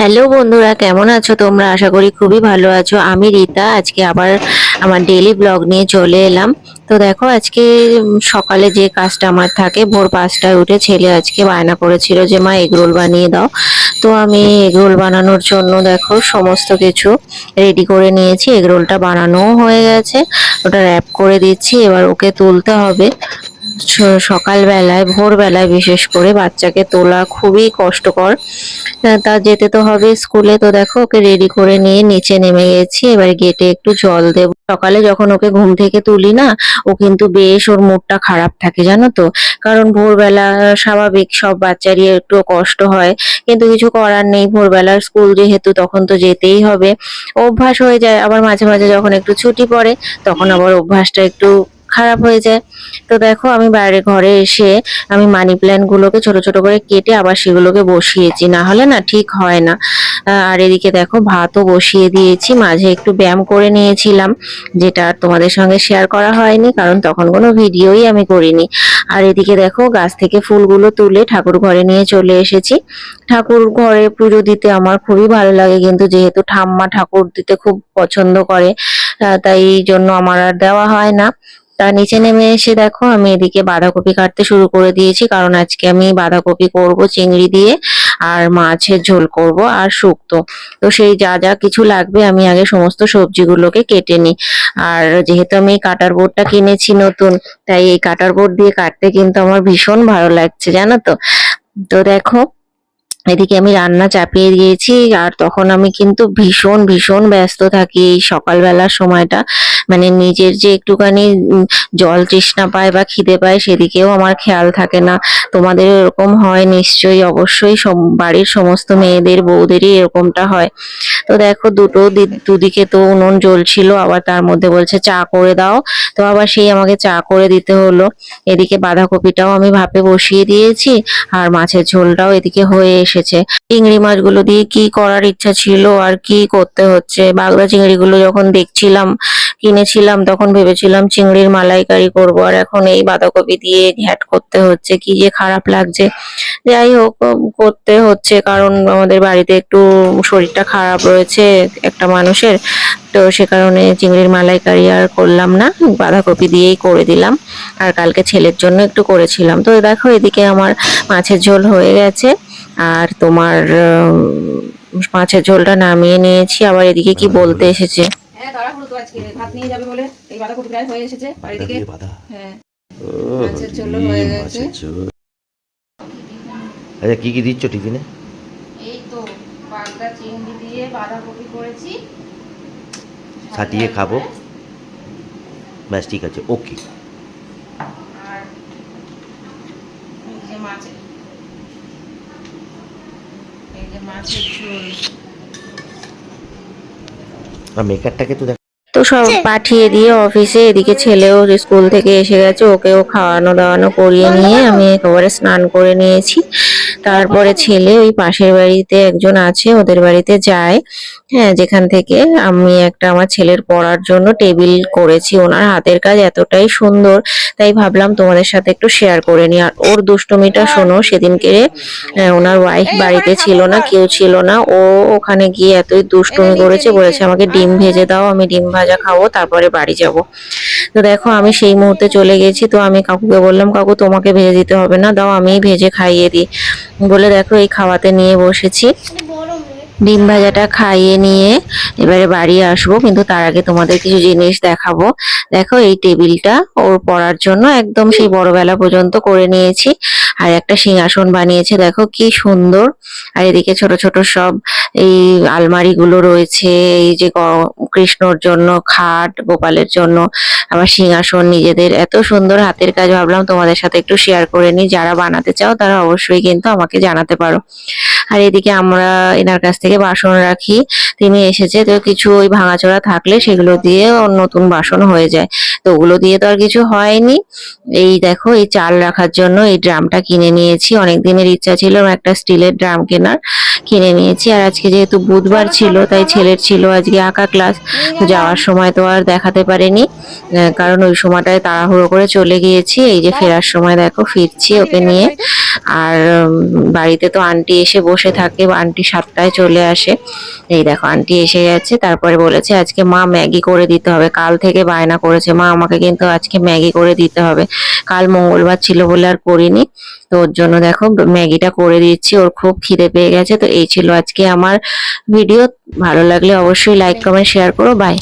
Hello বন্ধুরা, কেমন আছো তোমরা? আশা করি খুবই ভালো আছো। আমি রীতা, আজকে আবার আমার ডেলি ব্লগ নিয়ে চলে এলাম। তো দেখো, আজকে সকালে যে কাজটা আমার থাকে, ভোর পাঁচটায় উঠে ছেলে আজকে বায়না করেছিল যে, মা এগরোল বানিয়ে দাও। তো আমি এগরোল বানানোর জন্য দেখো, সমস্ত কিছু রেডি করে নিয়েছি। এগরোলটা বানানোও হয়ে গেছে। ওটা র্যাপ করে দিচ্ছি। এবার ওকে তুলতে হবে। সকালবেলায়, ভোরবেলায় বিশেষ করে বাচ্চাকে তোলা খুবই কষ্টকর। তা যেতে তো হবে স্কুলে। তো দেখো, ওকে রেডি করে নিয়ে নিচে নেমে গেছি। এবার গেটে একটু জল দেব। সকালে যখন ওকে ঘুম থেকে তুলি না, ও কিন্তু বেশ ওর মুডটা খারাপ থাকে, জানো তো? কারণ ভোরবেলা স্বাভাবিক সব বাচ্চারই একটু কষ্ট হয়। কিন্তু কিছু করার নেই, ভোরবেলার স্কুল যেহেতু তখন তো যেতেই হবে। অভ্যাস হয়ে যায়। আবার মাঝে মাঝে যখন একটু ছুটি পড়ে, তখন আবার অভ্যাসটা একটু খারাপ হয়ে যায়। তো দেখো, আমি বাইরে ঘরে এসে আমি মানি প্ল্যান্ট গুলোকে ছোট ছোট করে কেটে আবার সেগুলোকে বসিয়েছি। না হলে না ঠিক হয় না। আর এদিকে দেখো, ভাতও বসিয়ে দিয়েছি। মাঝে একটু ব্যায়াম করে নিয়েছিলাম, যেটা তোমাদের সঙ্গে শেয়ার করা হয়নি, কারণ তখন কোনো ভিডিওই আমি করিনি। আর এদিকে দেখো, গাছ থেকে ফুলগুলো তুলে ঠাকুর ঘরে নিয়ে চলে এসেছি। ঠাকুর ঘরে পুজো দিতে আমার খুবই ভালো লাগে, কিন্তু যেহেতু ঠাম্মা ঠাকুর দিতে খুব পছন্দ করে তাই জন্য আমার আর দেওয়া হয় না। তা নিচে নেমে এসে দেখো, আমি এদিকে বাঁধাকপি কাটতে শুরু করে দিয়েছি, কারণ আজকে আমি বাঁধাকপি করব, চিংড়ি দিয়ে, আর মাছের ঝোল করব, আর শুক্তো। তো সেই যা যা কিছু লাগবে, আমি আগে সমস্ত সবজিগুলোকে কেটে নিই। আর যেহেতু আমি কাটার বোর্ডটা কিনেছি নতুন, তাই এই কাটার বোর্ড দিয়ে কাটতে কিন্তু আমার ভীষণ ভালো লাগছে, জানো তো? তো দেখো, এদিকে আমি রান্না চাপিয়ে দিয়েছি, আর তখন আমি কিন্তু ভীষণ ভীষণ ব্যস্ত থাকি এই সকালবেলার সময়টা। মানে নিজের যে একটুখানি জল তৃষ্ণা পায় বা খিদে পায় সেদিকেও আমার খেয়াল থাকে না। তোমাদের এরকম হয় নিশ্চয়ই, অবশ্যই বাড়ির সমস্ত মেয়েদের, বউদেরই এরকমটা হয়। তো দেখো, দুটো দুদিকে তো উনুন জ্বলছিল, আবার তার মধ্যে বলছে, চা করে দাও। তো আবার সেই আমাকে চা করে দিতে হলো। এদিকে বাঁধাকপিটাও আমি ভাপে বসিয়ে দিয়েছি, আর মাছের ঝোলটাও এদিকে হয়ে এসেছে। চিংড়ি মাছগুলো দিয়ে কি করার ইচ্ছা ছিল, আর কি করতে হচ্ছে? বাগদা চিংড়িগুলো যখন দেখছিলাম কিনেছিলাম, তখন ভেবেছিলাম চিংড়ির মালাইকারি করব, আর এখন এই বাঁধাকপি দিয়ে ঘ্যাট করতে হচ্ছে, কি যে খারাপ লাগছে। যাই হোক করতে হচ্ছে, কারণ আমাদের বাড়িতে একটু শরীরটা খারাপ রয়েছে একটা মানুষের, তো সে কারণে চিংড়ির মালাইকারি আর করলাম না, বাঁধাকপি দিয়েই করে দিলাম, আর কালকে ছেলের জন্য একটু করেছিলাম। তো দেখো, এদিকে আমার মাছের ঝোল হয়ে গেছে, আর তোমার মাছের ঝোলটা নামিয়ে নিয়েছি, আবার এদিকে কি বলতে এসেছে? আজকে ভাত নিয়ে যাবে বলে এই বাঁধাকপি প্রায় হয়ে এসেছে আর এদিকে হ্যাঁ। মাছের হয়ে গেছে। আচ্ছা কি কি দিচ্ছ টিফিনে? এই তো চিংড়ি দিয়ে বাঁধাকপি করেছি। ছাটিয়ে খাব। ব্যাস ঠিক আছে ওকে। আর এই যে মাছের এই যে মাছের ঝোল। আর মেকারটাকে তো দেখ তো সব পাঠিয়ে দিয়ে অফিসে এদিকে ছেলেও স্কুল থেকে এসে গেছে ওকেও খাওয়ানো দাওয়ানো করিয়ে নিয়ে আমি একেবারে স্নান করে নিয়েছি। তারপরে ছেলে ওই পাশের বাড়িতে একজন আছে ওদের বাড়িতে যায়। হ্যাঁ যেখান থেকে আমি একটা আমার ছেলের পড়ার জন্য টেবিল করেছি ওনার হাতের কাজ এতটাই সুন্দর তাই ভাবলাম তোমাদের সাথে একটু শেয়ার করে নি আর ওর দুষ্টমিটা শোনো সেদিনকে ওনার ওয়াইফ বাড়িতে ছিল না কেউ ছিল না ও ওখানে গিয়ে এতই দুষ্টুমি করেছে বলেছে আমাকে ডিম ভেজে দাও আমি ডিম ভাজা খাব তারপরে বাড়ি যাব। তো দেখো আমি সেই মুহূর্তে চলে গেছি তো আমি কাকুকে বললাম কাকু তোমাকে ভেজে দিতে হবে না দাও আমিই ভেজে খাইয়ে দিই। বলে দেখো, এই খাওয়াতে নিয়ে বসেছি। ডিম ভাজাটা খাইয়ে নিয়ে এবারে বাড়ি আসব, কিন্তু তার আগে তোমাদের কিছু জিনিস দেখাবো। দেখো, এই টেবিলটা ওর পড়ার জন্য একদম সেই বড়বেলা পর্যন্ত করে নিয়েছি। আর একটা সিংহাসন বানিয়েছে, দেখো কি সুন্দর। আর এদিকে ছোট ছোট সব এই আলমারি গুলো রয়েছে, এই যে কৃষ্ণর জন্য খাট, গোপালের জন্য আবার সিংহাসন, নিজেদের এত সুন্দর হাতের কাজ ভাবলাম তোমাদের সাথে একটু শেয়ার করে নিই। যারা বানাতে চাও তারা অবশ্যই কিন্তু আমাকে জানাতে পারো। আর এদিকে আমরা এনার কাছ থেকে বাসন রাখি। তিনি এসেছে তো কিছু ওই ভাঙাচোরা থাকলে সেগুলো দিয়ে নতুন বাসন হয়ে যায়। তো ওগুলো দিয়ে তো আর কিছু হয়নি। এই দেখো, এই চাল রাখার জন্য এই ড্রামটা কিনে নিয়েছি। অনেক দিনের ইচ্ছা ছিল একটা স্টিলের ড্রাম কেনার, কিনে নিয়েছি। আর আজকে যেহেতু বুধবার ছিল, তাই ছেলের ছিল আজকে আঁকা ক্লাস। যাওয়ার সময় তো আর দেখাতে পারেনি। কারণ ওই সময়টায় তাড়াহুড়ো করে চলে গিয়েছি। এই যে ফেরার সময় দেখো, ফিরছি ওকে নিয়ে। আর বাড়িতে তো আন্টি এসে বসে থাকে আন্টি সাতটায় চলে আসে। এই দেখো আন্টি এসে গেছে তারপরে বলেছে আজকে মা ম্যাগি করে দিতে হবে। কাল থেকে বায়না করেছে মা আমাকে কিন্তু আজকে ম্যাগি করে দিতে হবে। কাল মঙ্গলবার ছিল বলে আর করিনি। তো ওর জন্য দেখো ম্যাগিটা করে দিচ্ছি ওর খুব খিদে পেয়ে গেছে। তো এই ছিল আজকে আমার ভিডিও। ভালো লাগলে অবশ্যই লাইক কমেন্ট শেয়ার করো। বাই